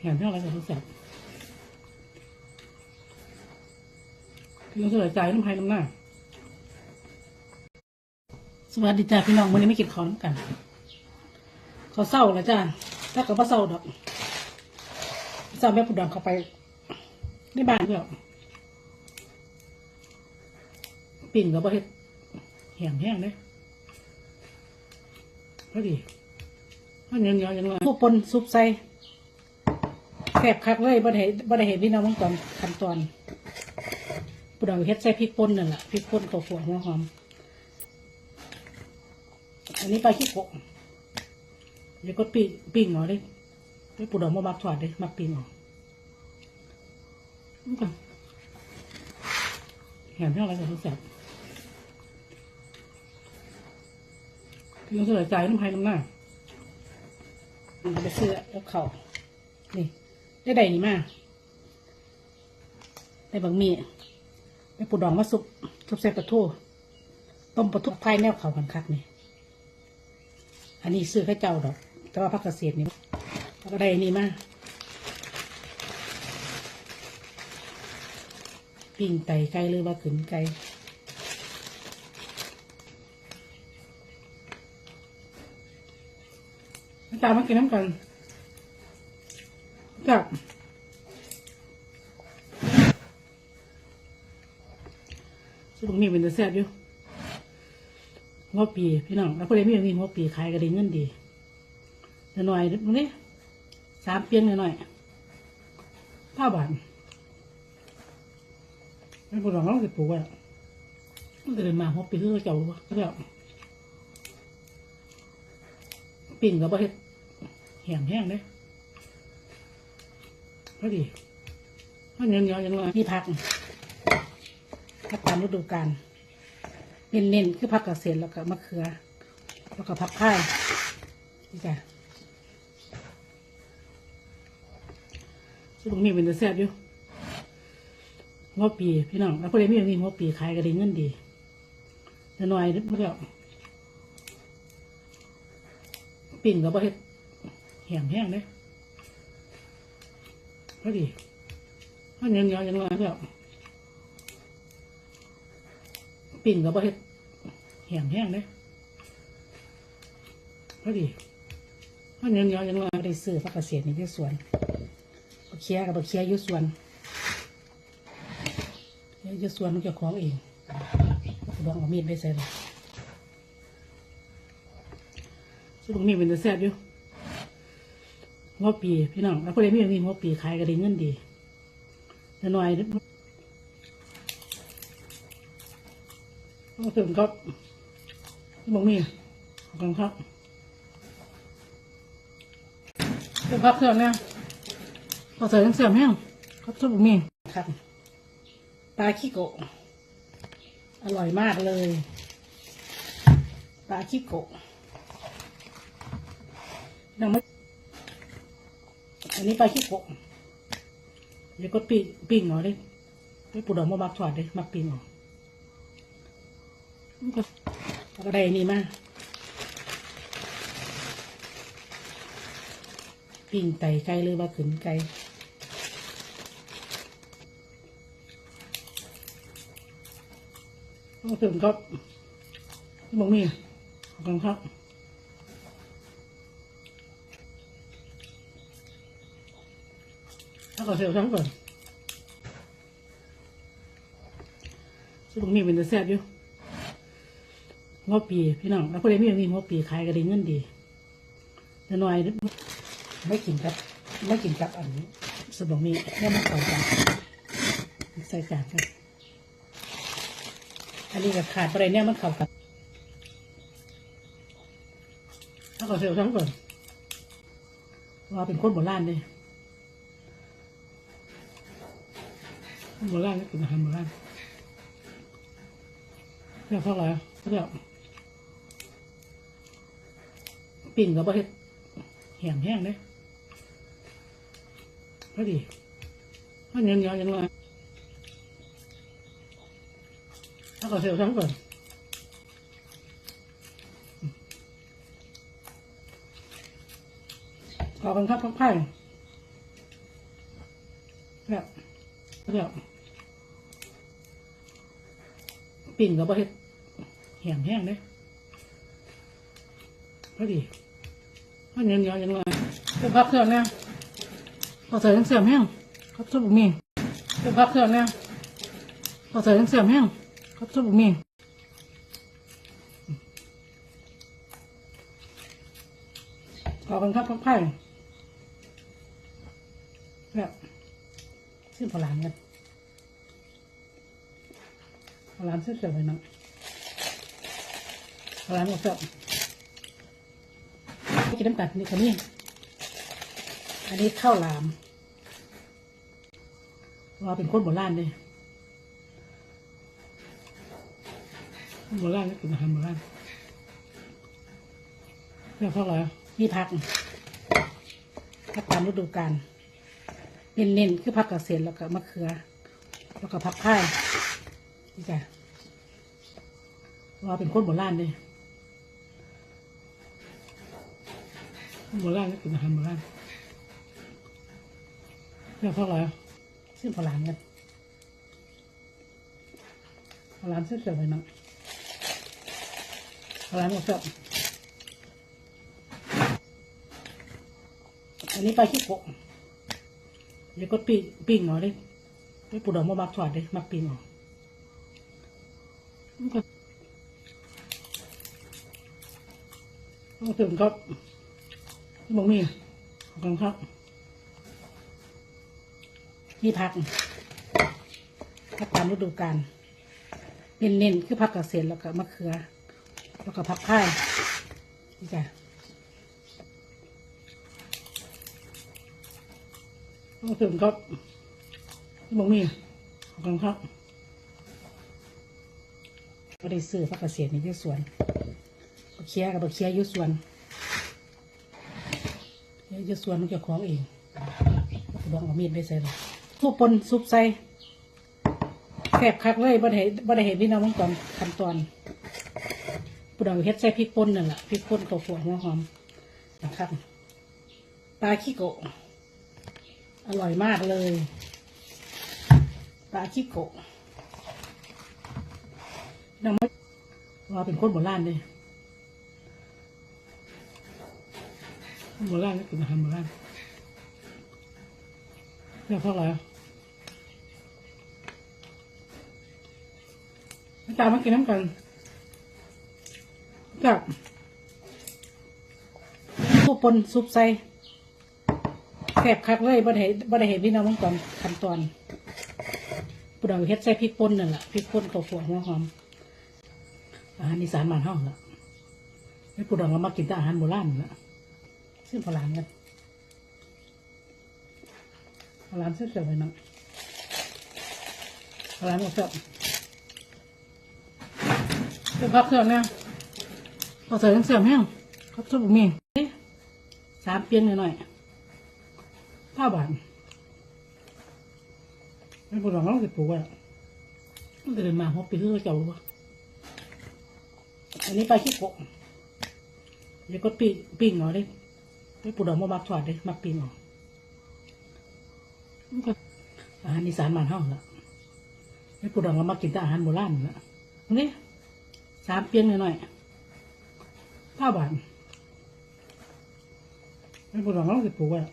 เห็นเท่าไรกับทุกแสบพี่น้องสลายใจน้ำไผ่น้ำหน้า สวัสดีจ้าพี่น้องวันนี้ไม่กินข้าวน้ำกันเขาเศร้าแล้วจ้าถ้ากับว่าเศร้าดอกเศร้าแม่ผู้ดำเข้าไปในบ้านเพื่อปิ่นกับบ่เฮ็ดแห้งแห้งเลยพอดีถ้าเนื้อเนียวๆยังไงผู้ปนซุปใส่ แสบคักเลยบ่ได้เห็นบ่ได้เห็นพี่น้องต้องตอนขั้นตอนผู้ดำเฮ็ดใส่พริกป่นนั่นแหละพริกป่นข้าวคั่วหัวหอม อันนี้ปลาขี้โกะเดี๋ยวก็ปิ้งปิ้งเหรอเลยไปปูดอกมามักถอดเลยมักปิ้งเหรอนี่ก่อนแหมเท่าไรกับทุกแสบพี่ต้องสลายใจน้ำไผ่น้ำหน้ามันไปซื้อแล้วเข่านี่ ได้ใดนี่มาได้บางมีได้ปูดองมาสุกสุกใส่ปลาทูต้มปลาทูไผ่แนวเขากันคักนี่อันนี้ซื้อข้เจ้าดอก แต่ว่าพักเกษตรนี่แล้วก็ได้นนี่มาปิ้งไก่ไก่หรือว่าขืนไก่ตามมากินน้ำกัน กับสุดนี้เป็นตัวแซ่บอยู่หัวปีพี่น้องแล้วพอดีมีอย่างนี้หัวปีขายก็ได้เงินดีเดี๋ยวหน่อยมึงนี่สามเปียงหน่อยๆผ้าบานไม่ปวดหลังเราสิปลูกไว้มันก็เลยมาหัวปีคือเขาเจ้ารู้ว่าเขาเจ้าปิ่งกับบ่เฮ็ดแห้งแห้งเลย พอดีถ้าเนียวๆยังไงนี่พักพักตามฤดูกาลเน้นๆคือผักกระเสียนแล้วก็มะเขือ แล้วก็ผักพายนี่จ้ะซึ่งตรงนี้เป็นตัวแซ่บอยู่หัวปีพี่น้องแล้วพอดีมีอย่างนี้หัวปีขายก็ได้เงินดีเดี๋ยวหน่อยเมื่อกี้ปิ่งกับบ่เฮ็ดแห้งแห้งเลย พอดีถ้าเนื้อเนียวๆยังไงเดี๋ยปิ่งกับบ่เฮ็ดแห้งแห้งเลยพอดีถ้าเนื้อเนียวๆยังไงได้ซื้อพักเกษตรนี่ที่สวนบักเคียกับบักเคียอยู่สวนอยู่สวนมันจะของเองลองเอามีดไปใส่เลยซึ่งตรงนี้เป็นตัวแซ่บอยู่ หัวปี พี่น้องแล้วพอดีมีอย่างนี้หัวปีขายก็ได้เงินดีเดี๋ยวหน่อยต้องถึงครับบะหมี่ขอบคุณครับเป็นพักเสื่อมเนี่ยพอใส่ทั้งเสื่อมแห้งครับชุบบะหมี่ครับปลาขี้โกะอร่อยมากเลยปลาขี้โกะยังไม่ อันนี้ปลาขี้โกะเดี๋ยวก็ปิ้งปิ้งเอเลยไปปูดอกมาบักถอดเลยมักปิ้งเหรอแล้วก็ไดนี่มาปิ้งไก่ไก่หรือว่าขืนไก่ก็ถึงครับบงมีขอบคุณครับถ้า ก่อนเสียวทั้งก่อนซึ่งตรงนี้เป็นตัวแซ่บอยู่หัวปีพี่น้องแล้วพอดีมีอย่างนี้หัวปีขายก็ได้เงินดีเดี๋ยวหน่อยไม่กินกับ ไม่กินกับอันนี้สบองมีแค่มันเก่ากันใส่จานกันอันนี้ก็ขาดอะไรเนี่ยมันเข่ากันถ้าก่อนเสียวทั้งก่อนว่าเป็นคนโบราณเลยคน โบราณก็กินอาหารโบราณเรียกเท่าไหร่เรียกปิ่งกับบ่เฮ็ดแห้งแห้งเลยพอดีถ้าเนื้อเนียวยังไงถ้าก่อนเสียวทั้งก่อนขอบคุณครับพักไผ่แบบแบบ ปิ่งกับประเทศแห้งแห้งเลยพอดีมันเงินเยอะยังไงเป็นพักเครื่องเนี่ยพอใส่ทั้งเสียมแห้งครับชุบมีเป็นพักเครื่องเนี่ยพอใส่ทั้งเสียมแห้งครับชุบมีขอบคุณครับพักไผ่แบบซึ่งพลานกัน พลานเสื้อเสือไปนะพลานหมดเสื้อกินน้ำกัดนี่คนนี้อันนี้ข้าวหลามว่าเป็นคนโบราณเลยโบราณก็กินอาหารโบราณเรื่องเพราะอะไรมีผักผักตามฤดูกาลเน้นๆคือผักกระเสียนแล้วก็มะเขือ แล้วก็ผักไผ่นี่จ้ะ ว่าเป็นคนโบราณเลยคนโบราณก็กินอาหารโบราณเรื่องเพราะอะไรซึ่งพลานกันพลานเสื้อเสือไปนะพลานหมดเสื้ออันนี้ไปขี้โกะเดี๋ยวก็ปิ้งปิ้งเอาดิไปปูดอกมาบักถอดดิมักปิ้งเออ ต้องถึงครับมองมีขอบคุณครับมีผักผักตามฤดูกาลเน้นๆคือผักกระเสียนแล้วก็มะเขือ แล้วก็ผักไผ่นี่จ้ะต้องถึงครับมองมีขอบคุณครับก็ได้ซื้อผักกระเสียนในที่สวน เคียกับบักเคียอยู่สวนอยู่ส่วนมันจะคล้องเองลองเอามีดไปใส่เลยทุบปนซุปใส่แคบคักเลยบ่ได้เห็นบ่ได้เห็นพี่น้องมึงตอนขั้นตอนปุดองเฮ็ดใส่พริกป่นนั่นแหละพริกป่นกับหัวหัวหอมนะครับปลาขี้โกะอร่อยมากเลยปลาขี้โกะน้ำมันว่าเป็นคนโบราณเลยคน โบราณก็กินอาหารโบราณเรื่องเพราะอะไรอาจารย์มากินน้ำกันกับทุบปนซุปใส่แคบคักเลยบ่ได้เห็นบ่ได้เห็นพี่น้องมึงตอนขั้นตอนปุดองเฮ็ดใส่พริกป่นนั่นแหละพริกป่นกับหัวหัวหอมอาหารอีสานบ้านเฮาล่ะไม่ปุดองเรามากินแต่อาหารโบราณนั่นล่ะ ซึ่งพลานกันร้านเสื้อเสือไปนะร้านหมดเสื้อเป็นพักเครื่อเนี่ยพอใส่ทั้งเสียมแห้งครับชุบมีเอ๊ะสามเปียนหน่อยๆห้าบาทไม่พูดหรอกเราสิปลูกอะมันจะเดินมาหัวปีเพื่อเจ้ารู้ป่ะอันนี้ไปขี้โกะเดี๋ยวก็ปิ้งปิ้งเอาดิ ไปปูดอกมาบักถอดดิมักปิ้งเอาอาหารอีสานบ้านเฮาล่ะไม่พูดเรามากินแต่อาหารโบราณล่ะนี่สามเปลี่ยนหน่อยๆห้าบาทไม่พูดเราเราสิปลูกอะ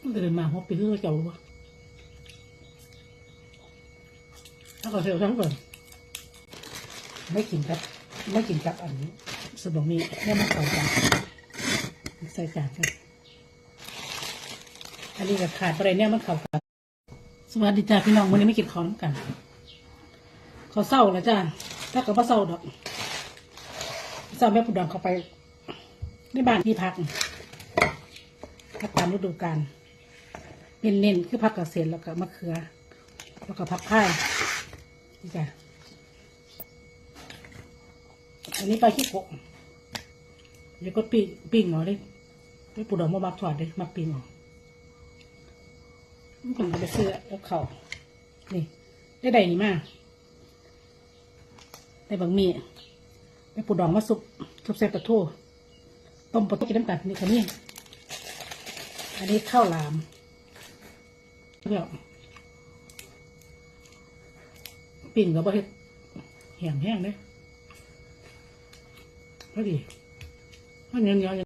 มันจะเดินมาหัวปีเพื่อเจ้ารู้ป่ะถ้าก็เสียวทั้งก่อนไม่กินครับ ไม่กินกับอันนี้สมองมีแค่มันเก่ากัน ใส่จานกันอันนี้ก็ขาดอะไรเนี่ยมันเขากันสวัสดีจ้าพี่น้องวันนี้ไม่กินของกันเขอเศร้าแล้วจ้าถ้าเกิดว่าเศร้าดอกเศร้าแม่ผู้ดองเขาไปในบ้านที่พักพักตามฤดูกาลเน้นๆคือผักกระเสียนแล้วก็มะเขือ แล้วก็ผักไผ่นี่จ้ะอันนี้ไปลาขี้โกะเดี๋ยวก็ปิ้งปิ้งเอาดิไปปูดองมาบักถอดดิมักปิ้งเอามันก็ไปซื้อแล้วเขานี่ได้ใดนี่มากได้บางมีได้ปูดองมาซุปซุปใส่ปลาทูต้มปลาทูกินน้ำกันนี่ค่ะนี่อันนี้ข้าวหลามแล้วปิ่งกับประเทศแห้งแห้งๆเลยพอดีมันเหนียวๆ